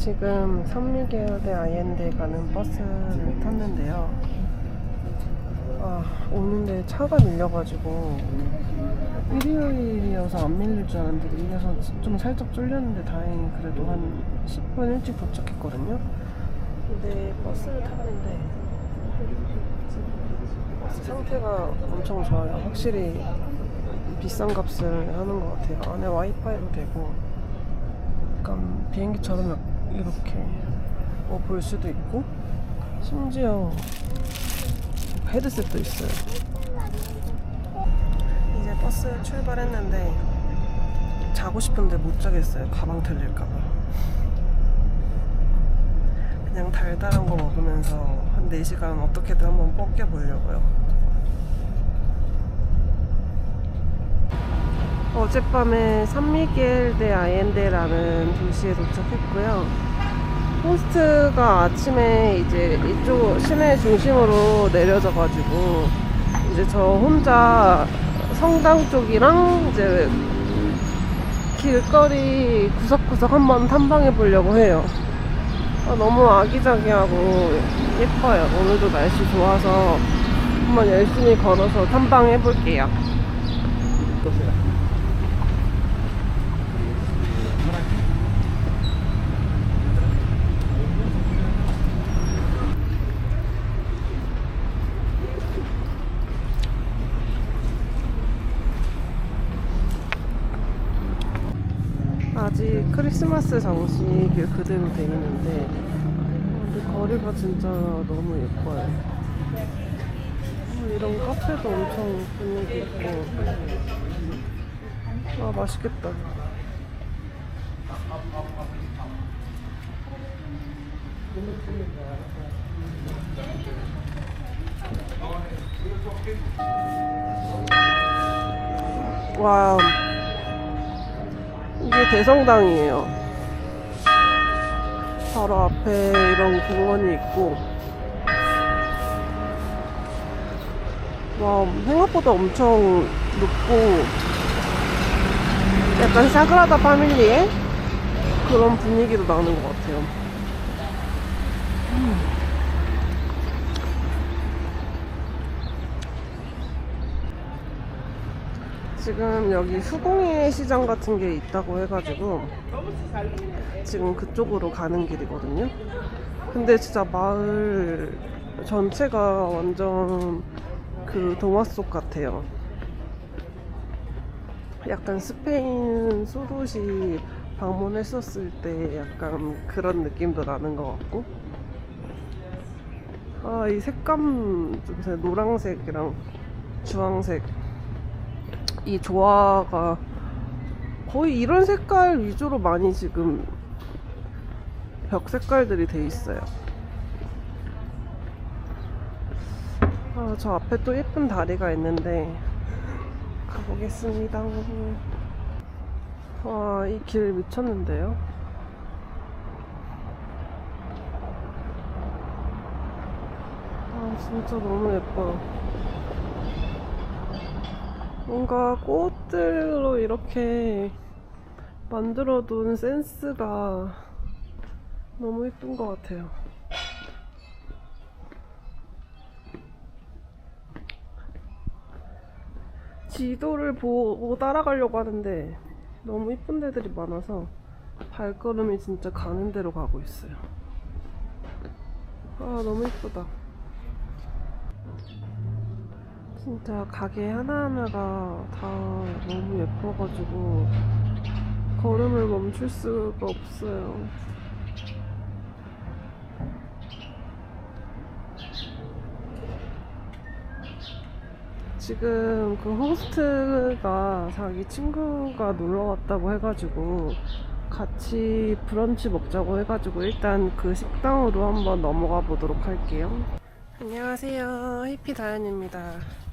지금 산미계열대 아이엔데 가는 버스를 탔는데요. 아, 오는데 차가 밀려가지고 일요일이어서 안 밀릴 줄 알았는데 밀려서 좀 살짝 쫄렸는데 다행히 그래도 한 10분 일찍 도착했거든요. 근데 버스를 탔는데 상태가 엄청 좋아요. 확실히 비싼 값을 하는 것 같아요. 안에 와이파이도 되고 약간 비행기처럼 이렇게 뭐 볼 수도 있고 심지어 헤드셋도 있어요. 이제 버스 출발했는데 자고 싶은데 못 자겠어요. 가방 틀릴까봐. 그냥 달달한 거 먹으면서 한 4시간 어떻게든 한번 뻗겨보려고요. 어젯밤에 산미겔 아이엔데라는 도시에 도착했고요. 호스트가 아침에 이제 이쪽 시내 중심으로 내려져 가지고 이제 저 혼자 성당 쪽이랑 이제 길거리 구석구석 한번 탐방해 보려고 해요. 아, 너무 아기자기하고 예뻐요. 오늘도 날씨 좋아서 한번 열심히 걸어서 탐방해 볼게요. 아직 크리스마스 장식이 그대로 돼 있는데 어, 근데 거리가 진짜 너무 예뻐요. 어, 이런 카페도 엄청 분위기 있고 아 맛있겠다. 와 이게 대성당이에요. 바로 앞에 이런 공원이 있고, 와, 생각보다 엄청 높고, 약간 사그라다 파밀리의 그런 분위기도 나는 것 같아요. 지금 여기 수공예 시장 같은 게 있다고 해가지고 지금 그쪽으로 가는 길이거든요. 근데 진짜 마을 전체가 완전 그 동화 속 같아요. 약간 스페인 소도시 방문했었을 때 약간 그런 느낌도 나는 것 같고. 아, 이 색감, 좀 노란색이랑 주황색 이 조화가 거의 이런 색깔 위주로 많이 지금 벽 색깔들이 돼 있어요. 아, 저 앞에 또 예쁜 다리가 있는데 가보겠습니다. 와, 이 길 미쳤는데요? 아, 진짜 너무 예뻐요. 뭔가 꽃들로 이렇게 만들어 둔 센스가 너무 예쁜 것 같아요. 지도를 보고 따라가려고 하는데 너무 예쁜 데들이 많아서 발걸음이 진짜 가는 대로 가고 있어요. 아, 너무 예쁘다. 진짜 가게 하나하나가 다 너무 예뻐가지고 걸음을 멈출 수가 없어요. 지금 그 호스트가 자기 친구가 놀러 왔다고 해가지고 같이 브런치 먹자고 해가지고 일단 그 식당으로 한번 넘어가 보도록 할게요. 안녕하세요. 히피 다현입니다.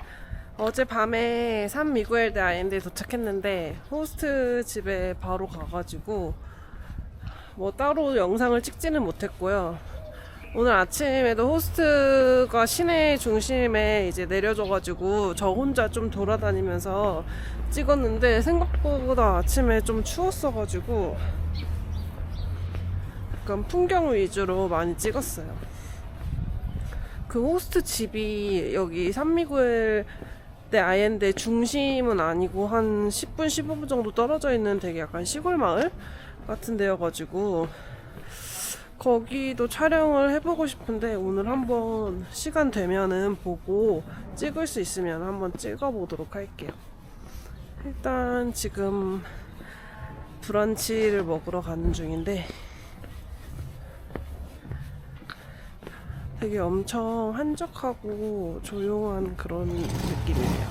어젯밤에 산 미구엘드 아이엔드에 도착했는데 호스트 집에 바로 가가지고 뭐 따로 영상을 찍지는 못했고요. 오늘 아침에도 호스트가 시내 중심에 이제 내려줘가지고 저 혼자 좀 돌아다니면서 찍었는데 생각보다 아침에 좀 추웠어가지고 약간 풍경 위주로 많이 찍었어요. 그 호스트 집이 여기 산미구에 내 아이엔데 중심은 아니고 한 10분 15분 정도 떨어져 있는 되게 약간 시골 마을 같은 데여가지고 거기도 촬영을 해보고 싶은데 오늘 한번 시간 되면은 보고 찍을 수 있으면 한번 찍어보도록 할게요. 일단 지금 브런치를 먹으러 가는 중인데 되게 엄청 한적하고 조용한 그런 느낌이에요.